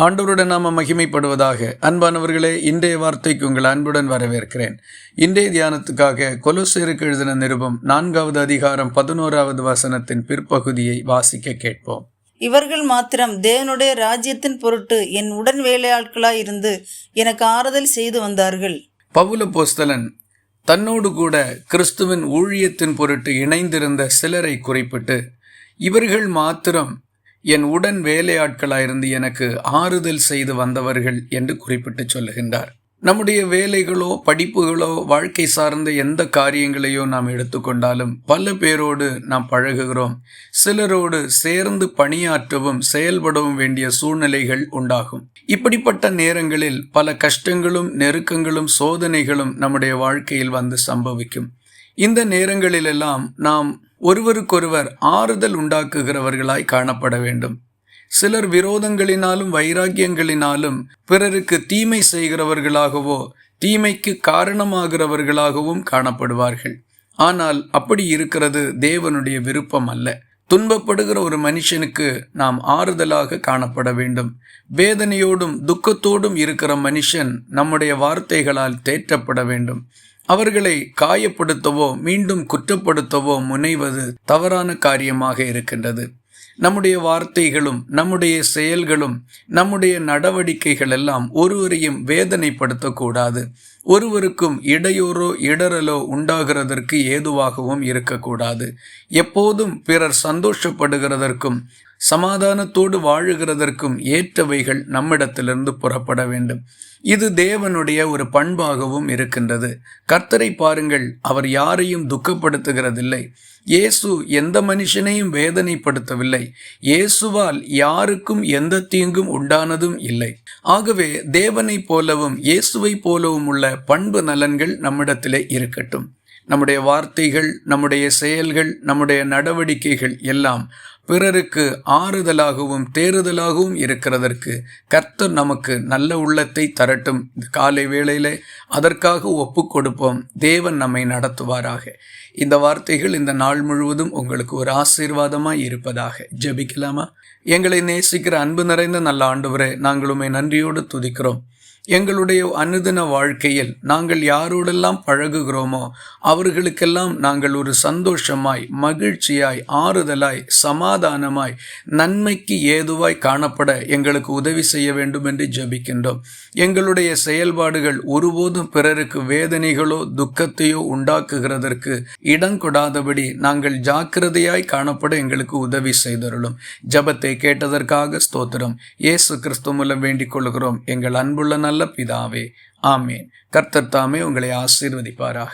ஆண்டவருடன் நாம மகிமைப்படுவதாக. அன்பானவர்களே இன்றைய வார்த்தைக்கு உங்கள் அன்புடன் வரவேற்கிறேன். இன்றைய தியானத்துக்காக கொலோசேருக்கு எழுதின நிருபம் நான்காவது அதிகாரம் பதினோராவது வசனத்தின் பிற்பகுதியை வாசிக்க கேட்போம். இவர்கள் மாத்திரம் தேவனுடைய ராஜ்யத்தின் பொருட்டு என் உடன் வேலையாட்களாய் இருந்து எனக்கு ஆறுதல் செய்து வந்தார்கள். பவுல போஸ்தலன் தன்னோடு கூட கிறிஸ்துவின் ஊழியத்தின் பொருட்டு இணைந்திருந்த சிலரை குறிப்பிட்டு இவர்கள் மாத்திரம் என் உடன் வேலையாட்களாயிருந்து எனக்கு ஆறுதல் செய்து வந்தவர்கள் என்று குறிப்பிட்டு சொல்லுகின்றார். நம்முடைய வேலைகளோ படிப்புகளோ வாழ்க்கை சார்ந்த எந்த காரியங்களையோ நாம் எடுத்துக்கொண்டாலும் பல பேரோடு நாம் பழகுகிறோம். சிலரோடு சேர்ந்து பணியாற்றவும் செயல்படவும் வேண்டிய சூழ்நிலைகள் உண்டாகும். இப்படிப்பட்ட நேரங்களில் பல கஷ்டங்களும் நெருக்கங்களும் சோதனைகளும் நம்முடைய வாழ்க்கையில் வந்து சம்பவிக்கும். இந்த நேரங்களிலெல்லாம் நாம் ஒருவருக்கொருவர் ஆறுதல் உண்டாக்குகிறவர்களாய் காணப்பட வேண்டும். சிலர் விரோதங்களினாலும் வைராக்கியங்களினாலும் பிறருக்கு தீமை செய்கிறவர்களாகவோ தீமைக்கு காரணமாகிறவர்களாகவும் காணப்படுவார்கள். ஆனால் அப்படி இருக்கிறது தேவனுடைய விருப்பம் அல்ல. துன்பப்படுகிற ஒரு மனுஷனுக்கு நாம் ஆறுதலாக காணப்பட வேண்டும். வேதனையோடும் துக்கத்தோடும் இருக்கிற மனுஷன் நம்முடைய வார்த்தைகளால் தேற்றப்பட வேண்டும். அவர்களை காயப்படுத்தவோ மீண்டும் குற்றப்படுத்தவோ முனைவது தவறான காரியமாக இருக்கின்றது. நம்முடைய வார்த்தைகளும் நம்முடைய செயல்களும் நம்முடைய நடவடிக்கைகள் எல்லாம் ஒருவரையும் வேதனைப்படுத்தக்கூடாது. ஒருவருக்கும் இடையூறோ இடரலோ உண்டாகிறதற்கு ஏதுவாகவும் இருக்கக்கூடாது. எப்போதும் பிறர் சந்தோஷப்படுகிறதற்கும் சமாதானத்தோடு வாழுகிறதற்கும் ஏற்றவைகள் நம்மிடத்திலிருந்து புறப்பட வேண்டும். இது தேவனுடைய ஒரு பண்பாகவும் இருக்கின்றது. கர்த்தரை பாருங்கள் அவர் யாரையும் துக்கப்படுத்துகிறதில்லை. இயேசு எந்த மனுஷனையும் வேதனைப்படுத்தவில்லை. இயேசுவால் யாருக்கும் எந்த தீங்கும் உண்டானதும் இல்லை. ஆகவே தேவனைப் போலவும் இயேசுவை போலவும் உள்ள பண்பு நலன்கள் நம்மிடத்திலே இருக்கட்டும். நம்முடைய வார்த்தைகள் நம்முடைய செயல்கள் நம்முடைய நடவடிக்கைகள் எல்லாம் பிறருக்கு ஆறுதலாகவும் தேறுதலாகவும் இருக்கிறதற்கு கர்த்தர் நமக்கு நல்ல உள்ளத்தை தரட்டும். காலை வேளையில் அதற்காக ஒப்பு கொடுப்போம். தேவன் நம்மை நடத்துவாராக. இந்த வார்த்தைகள் இந்த நாள் முழுவதும் உங்களுக்கு ஒரு ஆசீர்வாதமாக இருப்பதாக ஜெபிக்கலாமா? எங்களை நேசிக்கிற அன்பு நிறைந்த நல்ல ஆண்டவரே நாங்கள் உண்மை நன்றியோடு துதிக்கிறோம். எங்களுடைய அனுதின வாழ்க்கையில் நாங்கள் யாரோடெல்லாம் பழகுகிறோமோ அவர்களுக்கெல்லாம் நாங்கள் ஒரு சந்தோஷமாய் மகிழ்ச்சியாய் ஆறுதலாய் சமாதானமாய் நன்மைக்கு ஏதுவாய் காணப்பட எங்களுக்கு உதவி செய்ய வேண்டும் என்று ஜபிக்கின்றோம். எங்களுடைய செயல்பாடுகள் ஒருபோதும் பிறருக்கு வேதனைகளோ துக்கத்தையோ உண்டாக்குகிறதற்கு இடம் கொடாதபடி நாங்கள் ஜாக்கிரதையாய் காணப்பட எங்களுக்கு உதவி செய்தருளும். ஜபத்தை கேட்டதற்காக ஸ்தோத்திரம். இயேசு கிறிஸ்து மூலம் வேண்டிக் கொள்கிறோம். எங்கள் அன்புள்ள நல்ல பிதாவே. ஆமேன். கர்த்தர் தாமே உங்களை ஆசீர்வதிப்பாராக.